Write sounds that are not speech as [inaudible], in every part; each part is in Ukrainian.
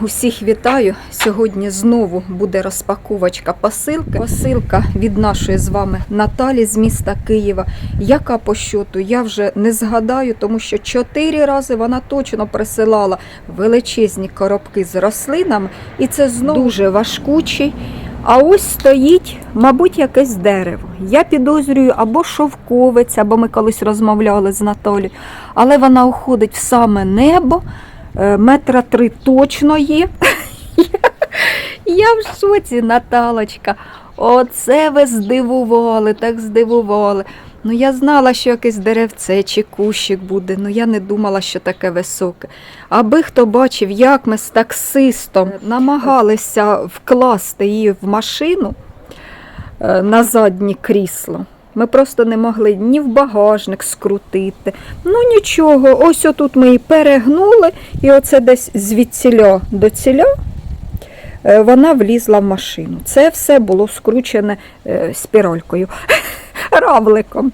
Усіх вітаю. Сьогодні знову буде розпаковочка посилки. Посилка від нашої з вами Наталі з міста Києва. Яка по щоту? Я вже не згадаю, тому що чотири рази вона точно присилала величезні коробки з рослинами, і це знову дуже важкучий. А ось стоїть, мабуть, якесь дерево. Я підозрюю або шовковець, або ми колись розмовляли з Наталією, але вона уходить в саме небо. Е, метра три точно є. Я в шоці, Наталочка. Оце ви здивували, так здивували. Ну, я знала, що якесь деревце чи кущик буде, ну я не думала, що таке високе. Аби хто бачив, як ми з таксистом намагалися вкласти її в машину е, на заднє крісло. Ми просто не могли ні в багажник скрутити. Ну нічого, ось отут ми її перегнули, і оце десь звідціля до ціля е, вона влізла в машину. Це все було скручене е, спіралькою, [laughs] равликом.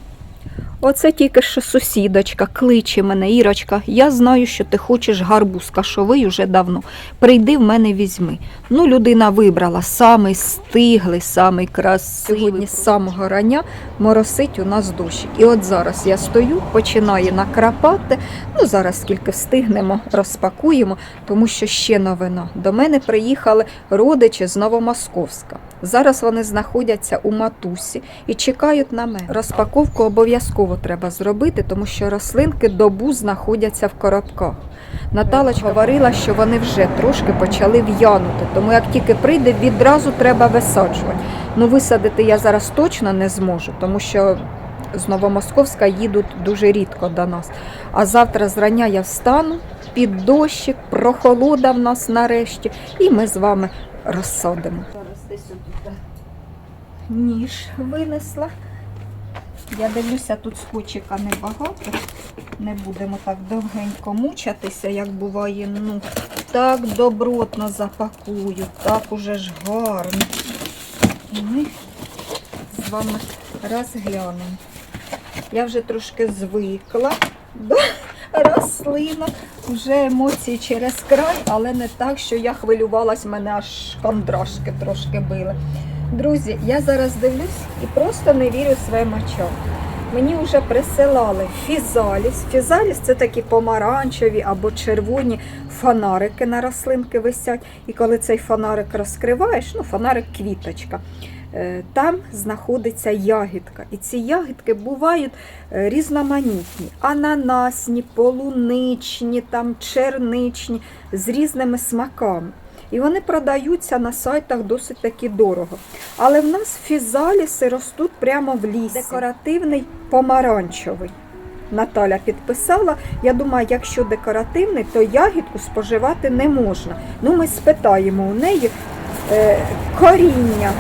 Оце тільки що сусідочка кличе мене, Ірочка, я знаю, що ти хочеш гарбуз кашовий уже давно. Прийди в мене візьми. Ну, людина вибрала самий стиглий, самий красивий. Сьогодні з самого рання моросить у нас дощик. І от зараз я стою, починаю накрапати. Ну, зараз скільки встигнемо, розпакуємо, тому що ще новина. До мене приїхали родичі з Новомосковська. Зараз вони знаходяться у матусі і чекають на мене. Розпаковку обов'язково треба зробити, тому що рослинки добу знаходяться в коробках. Наталочка говорила, що вони вже трошки почали в'янути, тому як тільки прийде, відразу треба висаджувати. Ну, висадити я зараз точно не зможу, тому що з Новомосковська їдуть дуже рідко до нас. А завтра зрання я встану під дощик, прохолода в нас нарешті, і ми з вами розсадимо. Ніж винесла. Я дивлюся, тут скотчика небагато. Не будемо так довгенько мучатися, як буває. Ну, так добротно запакую, так уже ж гарно. І ми з вами розглянемо. Я вже трошки звикла до рослинок. Вже емоції через край, але не так, що я хвилювалась, мене аж кондрашки трошки били. Друзі, я зараз дивлюсь і просто не вірю своїм очам. Мені вже присилали фізаліс. Фізаліс це такі помаранчеві або червоні фонарики на рослинки висять. І коли цей фонарик розкриваєш, ну фонарик квіточка, е, там знаходиться ягідка. І ці ягідки бувають е, різноманітні: ананасні, полуничні, там, черничні, з різними смаками. І вони продаються на сайтах досить таки дорого. Але в нас фізаліси ростуть прямо в лісі. Декоративний помаранчевий. Наталя підписала. Я думаю, якщо декоративний, то ягідку споживати не можна. Ну, ми спитаємо у неї е, коріння.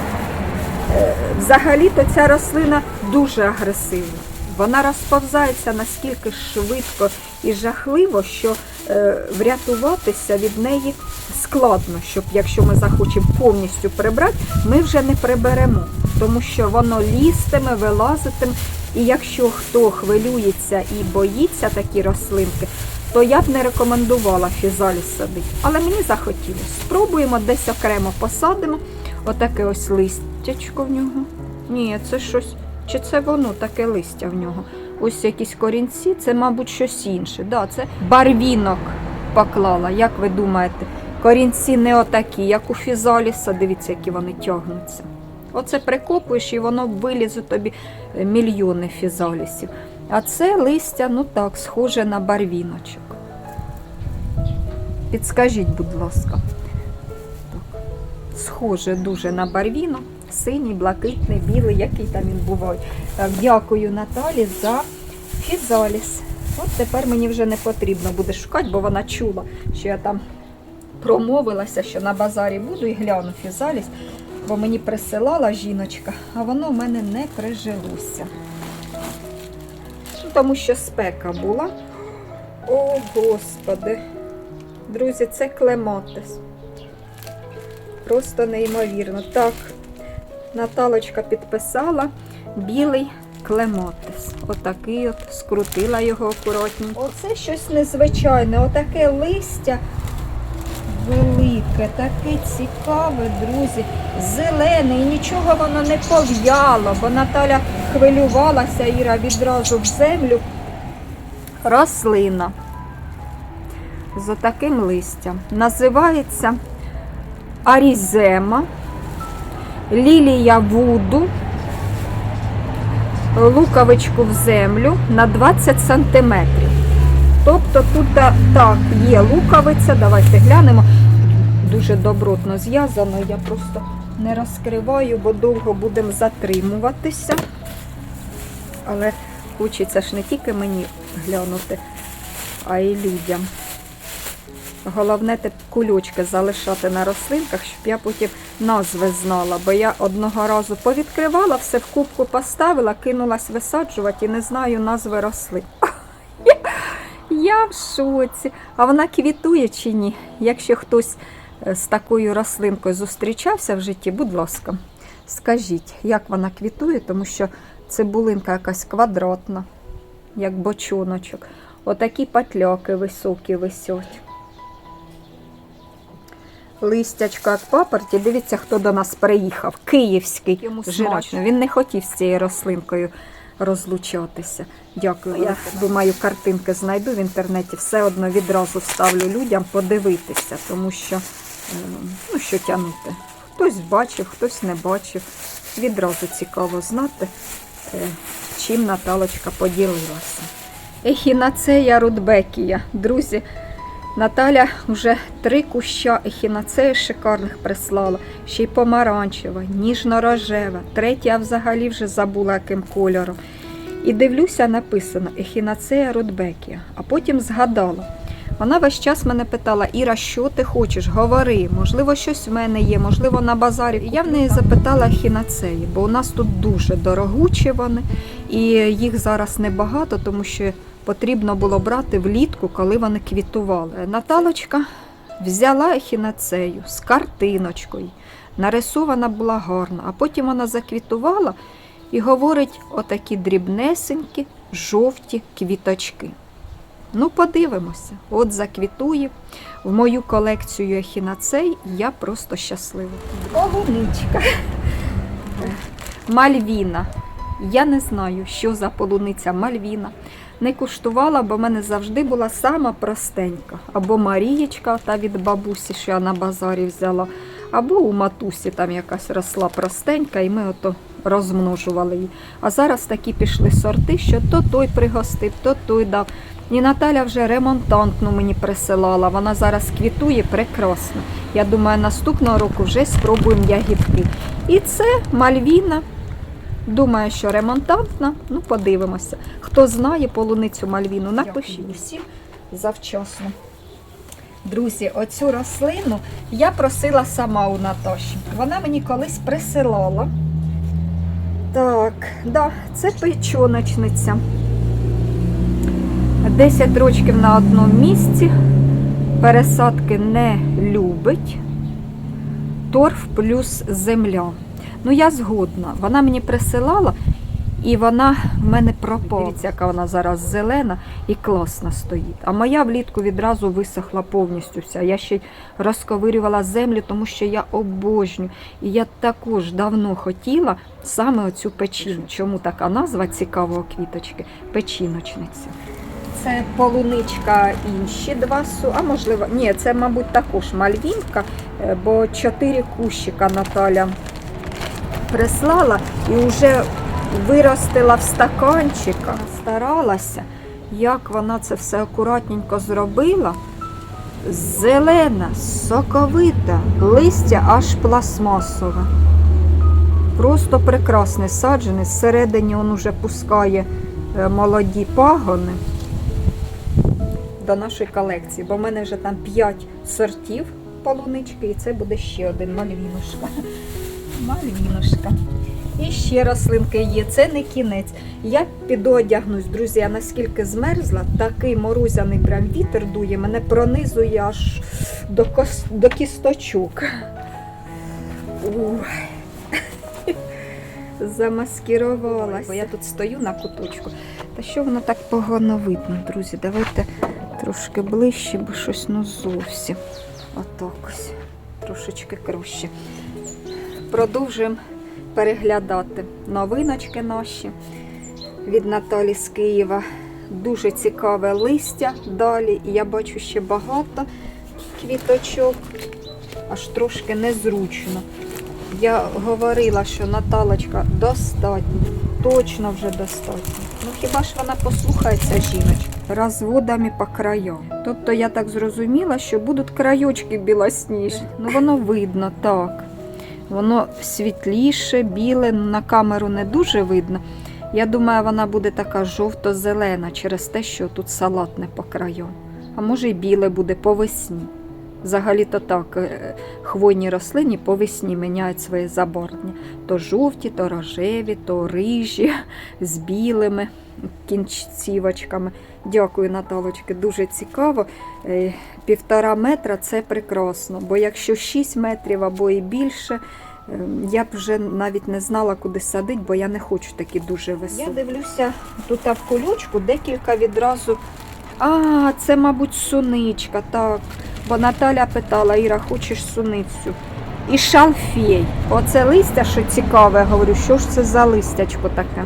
Е, взагалі-то ця рослина дуже агресивна. Вона розповзається настільки швидко і жахливо, що е, врятуватися від неї складно, щоб якщо ми захочемо повністю прибрати, ми вже не приберемо, тому що воно лізтиме, вилазитиме. І якщо хто хвилюється і боїться такі рослинки, то я б не рекомендувала фізаліс садити. Але мені захотілося. Спробуємо десь окремо посадимо. Отаке ось листячко в нього. Ні, це щось. Чи це воно таке листя в нього? Ось якісь корінці, це, мабуть, щось інше. Да, це барвінок поклала. Як ви думаєте? Корінці не отакі, як у фізаліса. Дивіться, які вони тягнуться. Оце прикопуєш і воно вилізе тобі е, мільйони фізалісів. А це листя, ну так, схоже на барвіночок. Підскажіть, будь ласка. Так. Схоже дуже на барвінок. Синій, блакитний, білий, який там він буває. Так, дякую Наталі за фізаліс. От тепер мені вже не потрібно буде шукати, бо вона чула, що я там промовилася, що на базарі буду і гляну фізаліс, бо мені присилала жіночка, а воно в мене не прижилося. Ну, тому що спека була. О, Господи. Друзі, це клематис. Просто неймовірно. Так, Наталочка підписала білий клематис. Отакий от, скрутила його акуратненько. Оце щось незвичайне, отаке листя. Велике, таке цікаве, друзі. Зелене, і нічого воно не пов'яло, бо Наталя хвилювалася, Іра відразу в землю. Рослина з отаким листям. Називається Арізема, лілія вуду, луковичку в землю на 20 сантиметрів. Тобто тут так, є луковиця, давайте глянемо. Дуже добротно зв'язано, я просто не розкриваю, бо довго будемо затримуватися. Але хочеться ж не тільки мені глянути, а й людям. Головне те кульочки залишати на рослинках, щоб я потім назви знала. Бо я одного разу повідкривала, все в кубку поставила, кинулась висаджувати і не знаю назви рослин. [laughs] Я в шоці. А вона квітує чи ні? Якщо хтось е, з такою рослинкою зустрічався в житті, будь ласка, скажіть, як вона квітує, тому що цибулинка якась квадратна, як бочоночок. Отакі патляки високі висять. Листячко як папорті. Дивіться, хто до нас приїхав. Київський. Йому смачно. Він не хотів з цією рослинкою розлучатися. Дякую. Я думаю, картинки знайду в інтернеті. Все одно відразу ставлю людям подивитися, тому що е, ну, що тягнути. Хтось бачив, хтось не бачив. Відразу цікаво знати, е, чим Наталочка поділилася. Ехінацея рудбекія. Друзі, Наталя вже три куща ехінацеї шикарних прислала, ще й помаранчева, ніжно-рожева, третя взагалі вже забула яким кольором. І дивлюся, написано ехінацея рудбекія, а потім згадала. Вона весь час мене питала: Іра, що ти хочеш? Говори, можливо, щось в мене є, можливо, на базарі. І я в неї запитала ехінацеї, бо у нас тут дуже дорогучі вони, і їх зараз небагато, тому що потрібно було брати влітку, коли вони квітували. Наталочка взяла ехінацею з картиночкою. Нарисована була гарна, а потім вона заквітувала і говорить отакі дрібнесенькі жовті квіточки. Ну, подивимося. От заквітує. В мою колекцію ехінацей я просто щаслива. Полуничка. Мальвіна. Я не знаю, що за полуниця Мальвіна. Не куштувала, бо в мене завжди була сама простенька. Або Марієчка, та від бабусі, що я на базарі взяла, або у матусі там якась росла простенька, і ми ото розмножували її. А зараз такі пішли сорти, що то той пригостив, то той дав. І Наталя вже ремонтантну мені присилала. Вона зараз квітує прекрасно. Я думаю, наступного року вже спробуємо ягідки. І це Мальвіна. Думаю, що ремонтантна. Ну, подивимося. Хто знає полуницю Мальвіну, напишіть всім завчасно. Друзі, оцю рослину я просила сама у Наташі. Вона мені колись присилала. Так, да, це печоночниця. 10 років на одному місці. Пересадки не любить. Торф плюс земля. Ну, я згодна. Вона мені присилала, і вона в мене пропала. Дивіться, яка вона зараз зелена і класно стоїть. А моя влітку відразу висохла повністю вся. Я ще й розковирювала землю, тому що я обожнюю. І я також давно хотіла саме оцю печінку. Чому така назва цікавого квіточки? Печіночниця. Це полуничка інші два су, а можливо, ні, це, мабуть, також мальвінка, е, бо чотири кущика Наталя прислала і вже виростила в стаканчиках. Старалася, як вона це все акуратненько зробила. Зелена, соковита, листя аж пластмасове. Просто прекрасний саджений. Зсередині він уже пускає е, молоді пагони до нашої колекції, бо в мене вже там 5 сортів полунички, і це буде ще один мальвінушка. Мальвінушка. І ще рослинки є, це не кінець. Я підодягнусь, друзі, я наскільки змерзла, такий морозяний прям вітер дує, мене пронизує аж до, кос... до кісточок. Ух. [laughs] Бо я тут стою на куточку. Та що воно так погано видно, друзі? Давайте трошки ближче, бо щось ну зовсім. Отак ось. трошечки краще. Продовжуємо переглядати новиночки наші від Наталі з Києва. Дуже цікаве листя далі. Я бачу ще багато квіточок, аж трошки незручно. Я говорила, що Наталочка достатньо, точно вже достатньо. Ну хіба ж вона послухається жіночка? Розводами по краям. Тобто я так зрозуміла, що будуть крайочки білосніжні. Ну воно видно, так. Воно світліше, біле, на камеру не дуже видно. Я думаю, вона буде така жовто-зелена через те, що тут салатне по краю. А може й біле буде по весні. Взагалі-то так, е, хвойні рослини по весні міняють своє забарвлення. То жовті, то рожеві, то рижі [laughs] з білими кінцівочками. Дякую, Наталочки, дуже цікаво. Е, Півтора метра це прекрасно, бо якщо 6 метрів або і більше, е, я б вже навіть не знала, куди садити, бо я не хочу такі дуже високі. Я дивлюся тут в колючку декілька відразу. А, це, мабуть, суничка, так. Бо Наталя питала, Іра, хочеш суницю? І шалфей. Оце листя, що цікаве, говорю, що ж це за листячко таке?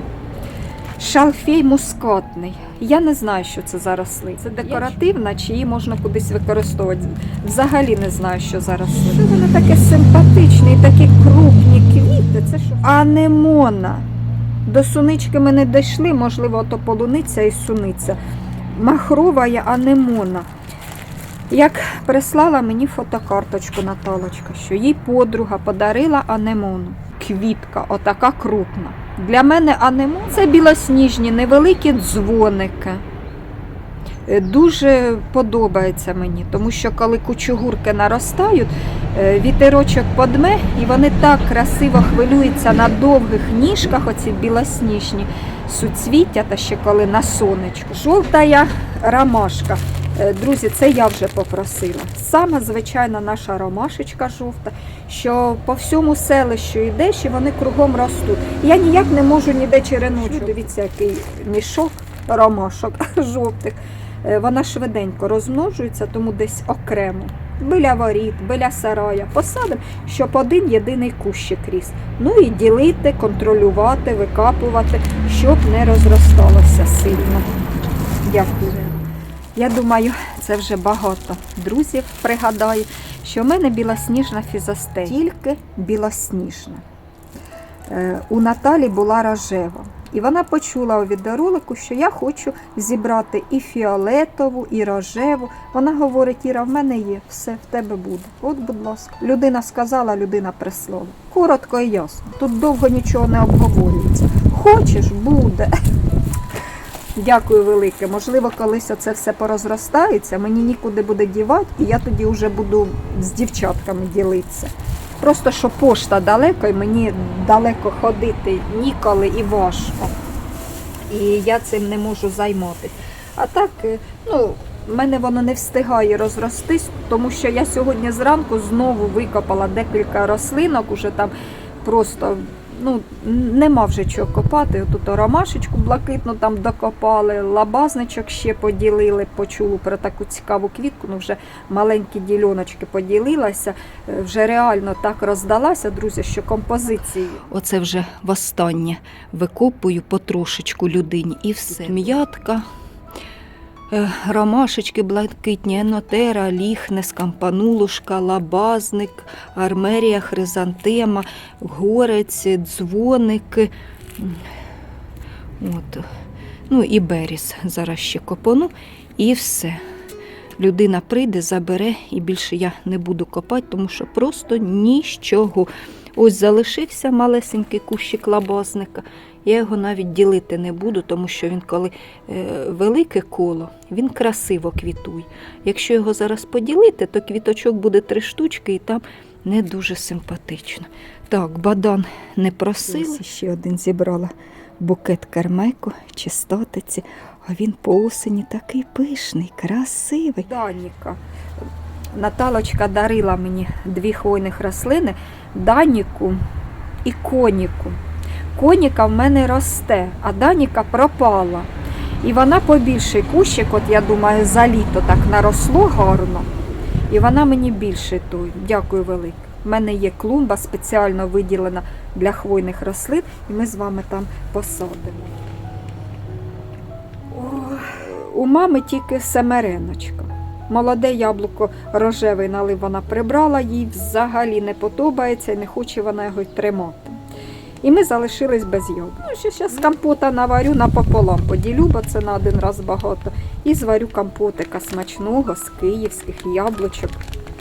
Шалфей мускатний. Я не знаю, що це за рослина. Це декоративна, чи її можна кудись використовувати. Взагалі не знаю, що за рослина. Вони таке симпатичні, і такі крупні квіти. Це що? Анемона. До сунички ми не дійшли, можливо, то полуниця і суниця. Махрова анемона. Як прислала мені фотокарточку Наталочка, що їй подруга подарила анемону. Квітка, отака крупна. Для мене анемон це білосніжні, невеликі дзвоники. Е, Дуже подобається мені, тому що коли кучугурки наростають, е, вітерочок подме, і вони так красиво хвилюються на довгих ніжках, оці білосніжні суцвіття, та ще коли на сонечку. Жовтая ромашка. Е, Друзі, це я вже попросила. Сама звичайна наша ромашечка жовта, що по всьому селищу йдеш і вони кругом ростуть. Я ніяк не можу ніде череночок. Дивіться, який мішок ромашок [laughs] жовтих. Е, Вона швиденько розмножується, тому десь окремо. Біля воріт, біля сарая. Посадимо, щоб один єдиний кущик ріс. Ну і ділити, контролювати, викапувати, щоб не розросталося сильно. Дякую. Я думаю, це вже багато друзів пригадаю, що в мене білосніжна фізостель, тільки білосніжна. Е, У Наталі була рожева. І вона почула у відеоролику, що я хочу зібрати і фіолетову, і рожеву. Вона говорить: Іра, в мене є, все в тебе буде. От, будь ласка, людина сказала, людина прислала. Коротко і ясно. Тут довго нічого не обговорюється. Хочеш, буде. Дякую велике. Можливо, колись оце все порозростається, мені нікуди буде дівати, і я тоді вже буду з дівчатками ділитися. Просто що пошта далеко, і мені далеко ходити ніколи і важко. І я цим не можу займатися. А так, е, ну, в мене воно не встигає розростись, тому що я сьогодні зранку знову викопала декілька рослинок, уже там просто ну, нема вже чого копати. Тут ромашечку блакитну там докопали, лабазничок ще поділили, почули про таку цікаву квітку, ну вже маленькі діляночки поділилася, е, вже реально так роздалася, друзі, що композиції. Оце вже востаннє викопую потрошечку людині і все. М'ятка. Е, Ромашечки блакитні, енотера, ліхнес, кампанулушка, лабазник, армерія, хризантема, горець, дзвоник. От. Ну і беріс зараз ще копану, і все. Людина прийде, забере, і більше я не буду копати, тому що просто нічого. Ось залишився малесенький кущик лабазника. Я його навіть ділити не буду, тому що він, коли е, велике коло, він красиво квітує. Якщо його зараз поділити, то квіточок буде три штучки і там не дуже симпатично. Так, бадан не просила. Ще один зібрала букет кармеку, чистотиці, а він по осені такий пишний, красивий. Даніка. Наталочка дарила мені дві хвойних рослини Даніку і коніку. Коніка в мене росте, а Даніка пропала. І вона побільший кущик, от я думаю, за літо так наросло гарно. І вона мені більше той. Дякую велике. У мене є клумба спеціально виділена для хвойних рослин, і ми з вами там посадимо. Ой, У мами тільки семереночка. Молоде яблуко рожевий налив вона прибрала, їй взагалі не подобається і не хоче вона його й тримати. І ми залишились без яблук. Ну, ще зараз компота наварю напополам, поділю, бо це на один раз багато. І зварю компотика смачного з київських яблучок.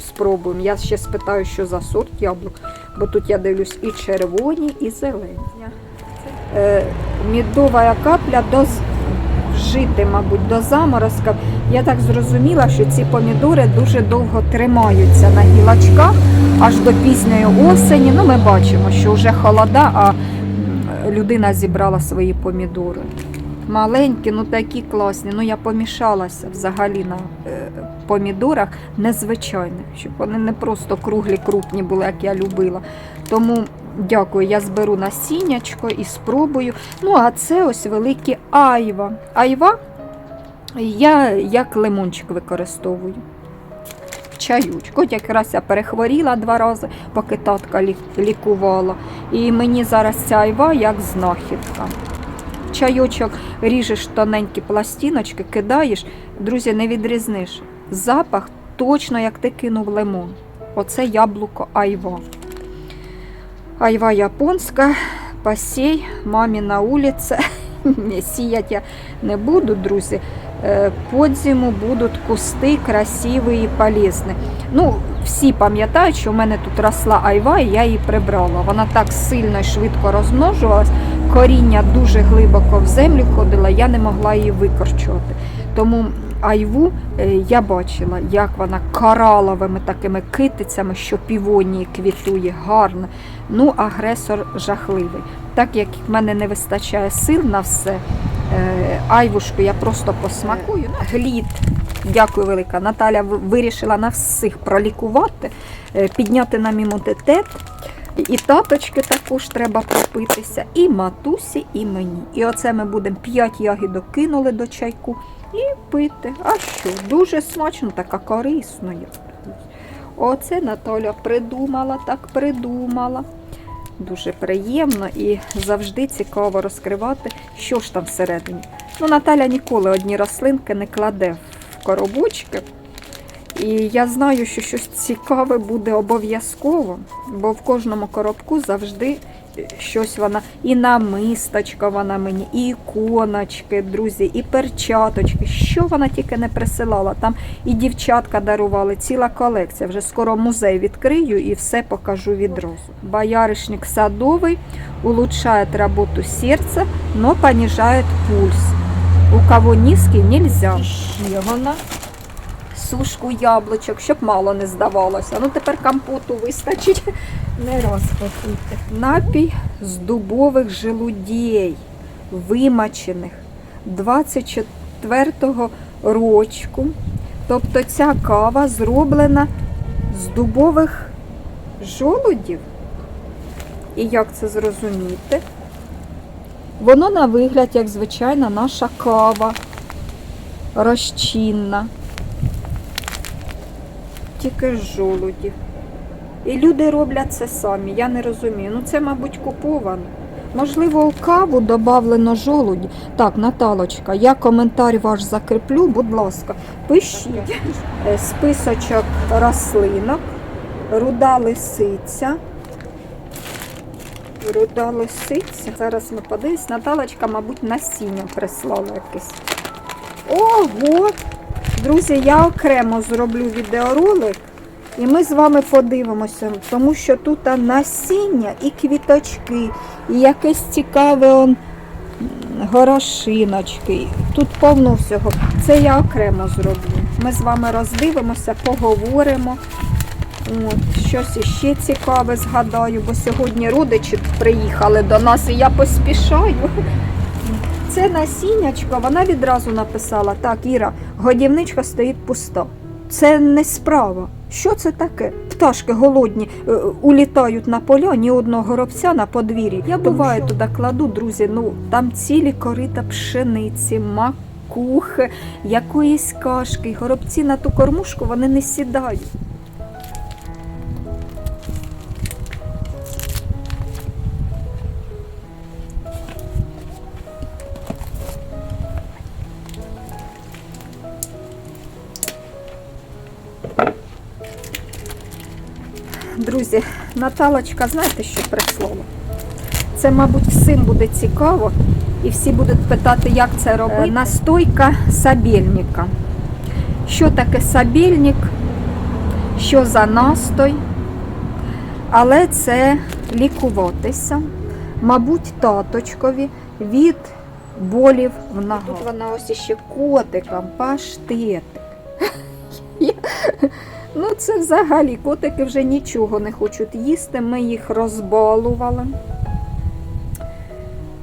Спробуємо. Я ще спитаю, що за сорт яблук, бо тут я дивлюсь і червоні, і зелені. Е, мідова капля до вжити, мабуть, до заморозка. Я так зрозуміла, що ці помідори дуже довго тримаються на гілочках аж до пізньої осені. Ну, ми бачимо, що вже холода, а людина зібрала свої помідори. Маленькі, ну такі класні. Ну я помішалася взагалі на е, помідорах незвичайних, щоб вони не просто круглі, крупні були, як я любила. Тому дякую, я зберу насіннячко і спробую. Ну, а це ось великі айва. Айва я як лимончик використовую. Чаючку. От якраз я перехворіла два рази, поки татка лікувала. І мені зараз ця айва як знахідка. Чайочок ріжеш тоненькі пластиночки, кидаєш, друзі, не відрізниш. Запах точно як ти кинув лимон. Оце яблуко айва. Айва японська, посей, мамі на вулиці. [laughs] Ні, Сіять я не буду, друзі. Е, Под зиму будуть кусти красиві і полезні. Ну, всі пам'ятають, що в мене тут росла айва, і я її прибрала. Вона так сильно і швидко розмножувалась, коріння дуже глибоко в землю ходила, я не могла її викорчувати. Тому айву е, я бачила, як вона кораловими такими китицями, що півонії квітує гарно. Ну, агресор жахливий. Так як в мене не вистачає сил на все, е, айвушку я просто посмакую. Глід, дякую велика. Наталя вирішила на всіх пролікувати, е, підняти нам імунітет. І таточки також треба пропитися, і матусі, і мені. І оце ми будемо 5 ягідок кинули до чайку і пити. А що? Дуже смачно, така корисна. Оце Наталя придумала, так придумала. Дуже приємно і завжди цікаво розкривати, що ж там всередині. Ну, Наталя ніколи одні рослинки не кладе в коробочки. І я знаю, що щось цікаве буде обов'язково, бо в кожному коробку завжди щось вона і намисточка вона мені, і іконочки, друзі, і перчаточки. Що вона тільки не присилала. Там і дівчатка дарували, ціла колекція. Вже скоро музей відкрию і все покажу відразу. Бояришник садовий улучшає роботу серця, но понижає пульс. У кого низький, нельзя. Ще вона сушку яблучок, щоб мало не здавалося. Ну тепер компоту вистачить. Не раз. Напій з дубових желудей, вимачених 24-го рочку. Тобто ця кава зроблена з дубових жолудів. І як це зрозуміти? Воно на вигляд, як звичайна наша кава розчинна тільки з жолудів. І люди роблять це самі, я не розумію. Ну це, мабуть, куповано. Можливо, у каву додавлено жолуді. Так, Наталочка, я коментар ваш закріплю, будь ласка, пишіть Е, списочок рослинок, руда лисиця. Руда лисиця. Зараз ми подивимось. Наталочка, мабуть, насіння прислала якесь. Ого! Друзі, я окремо зроблю відеоролик, і ми з вами подивимося, тому що тут насіння і квіточки, і якесь цікаве он, горошиночки. Тут повно всього. Це я окремо зроблю. Ми з вами роздивимося, поговоримо. От, щось іще цікаве згадаю, бо сьогодні родичі приїхали до нас і я поспішаю. Це насіннячко, вона відразу написала: так, Іра, годівничка стоїть пуста. Це не справа. Що це таке? Пташки голодні е, улітають на поля, ні одного горобця на подвір'ї. Я буваю туди кладу, друзі. Ну там цілі корита пшениці, макухи, якоїсь кашки. Горобці на ту кормушку вони не сідають. Наталочка, знаєте, що прислала? Це, мабуть, всім буде цікаво, і всі будуть питати, як це робити. Настойка сабельника. Що таке сабельник? Що за настой? Але це лікуватися, мабуть, таточкові від болів в ногах. Тут вона ось ще котиком, паштетик. [laughs] Ну, це взагалі котики вже нічого не хочуть їсти. Ми їх розбалували.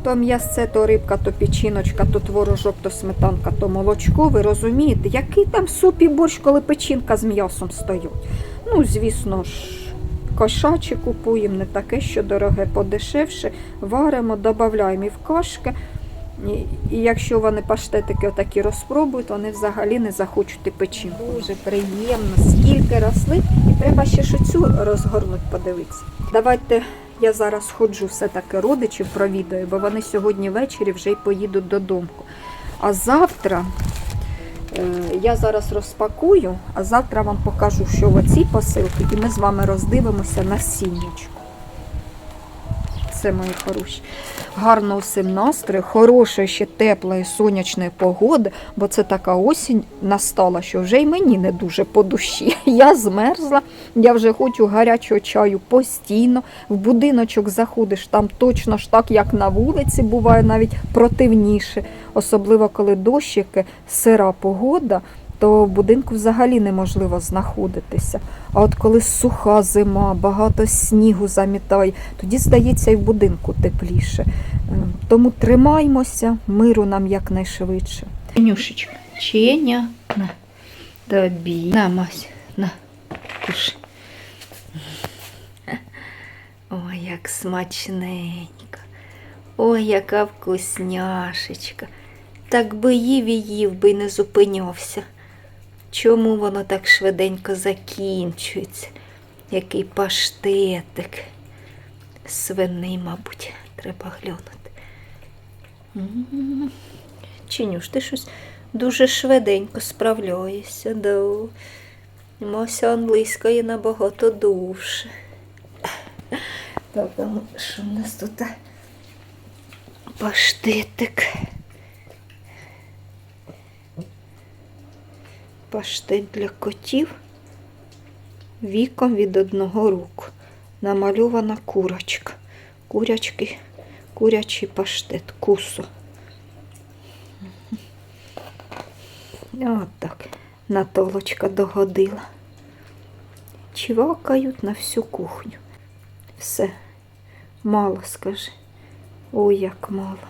То м'ясце, то рибка, то печіночка, то творожок, то сметанка, то молочко. Ви розумієте, який там суп і борщ, коли печінка з м'ясом стоять. Ну, звісно ж, кошачі купуємо, не таке, що дороге, подешевше. Варимо, додаємо і в кашки. І, якщо вони паштетики отакі розпробують, вони взагалі не захочуть і печінку. Дуже приємно, скільки росли, і треба ще цю розгорнути, подивитися. Давайте я зараз ходжу все-таки родичів провідаю, бо вони сьогодні ввечері вже й поїдуть додому. А завтра е, я зараз розпакую, а завтра вам покажу, що в оці посилки, і ми з вами роздивимося на сінечку. Це мої хороші. Гарно усім настрою, хорошої ще теплої сонячної погоди, бо це така осінь настала, що вже й мені не дуже по душі. [laughs] Я змерзла, я вже хочу гарячого чаю постійно. В будиночок заходиш, там точно ж так, як на вулиці, буває навіть противніше. Особливо коли дощики, сира погода, то в будинку взагалі неможливо знаходитися. А от коли суха зима, багато снігу замітає, тоді здається і в будинку тепліше. Е, Тому тримаймося, миру нам якнайшвидше. Нюшечка, Ченя, на, тобі. На, Мась, на, кушай. Ой, як смачненько. Ой, яка вкусняшечка. Так би їв і їв би й не зупинявся. Чому воно так швиденько закінчується? Який паштетик. Свиний, мабуть, треба глянути. Чинюш, ти щось дуже швиденько справляєшся, да. Мося англійської набагато довше. Так, що в нас тут? Паштетик. Паштет для котів віком від одного руку. Намальована курочка. Курячки, курячий паштет, кусо. От так. Натолочка догодила. Чвакають на всю кухню. Все. Мало, скажи. Ой, як мало.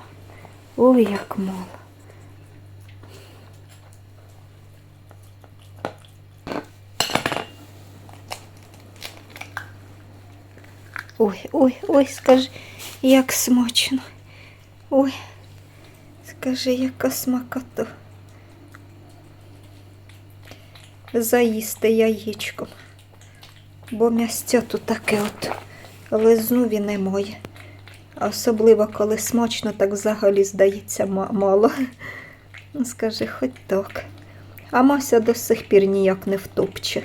Ой, як мало. Ой, ой, ой, скажи, як смачно. Ой, скажи, яка смакота. Заїсти яєчком. Бо м'ястя тут таке от лизнуві немає. А Особливо, коли смачно, так взагалі здається мало. Скажи, хоч так. А Мася до сих пір ніяк не втопче.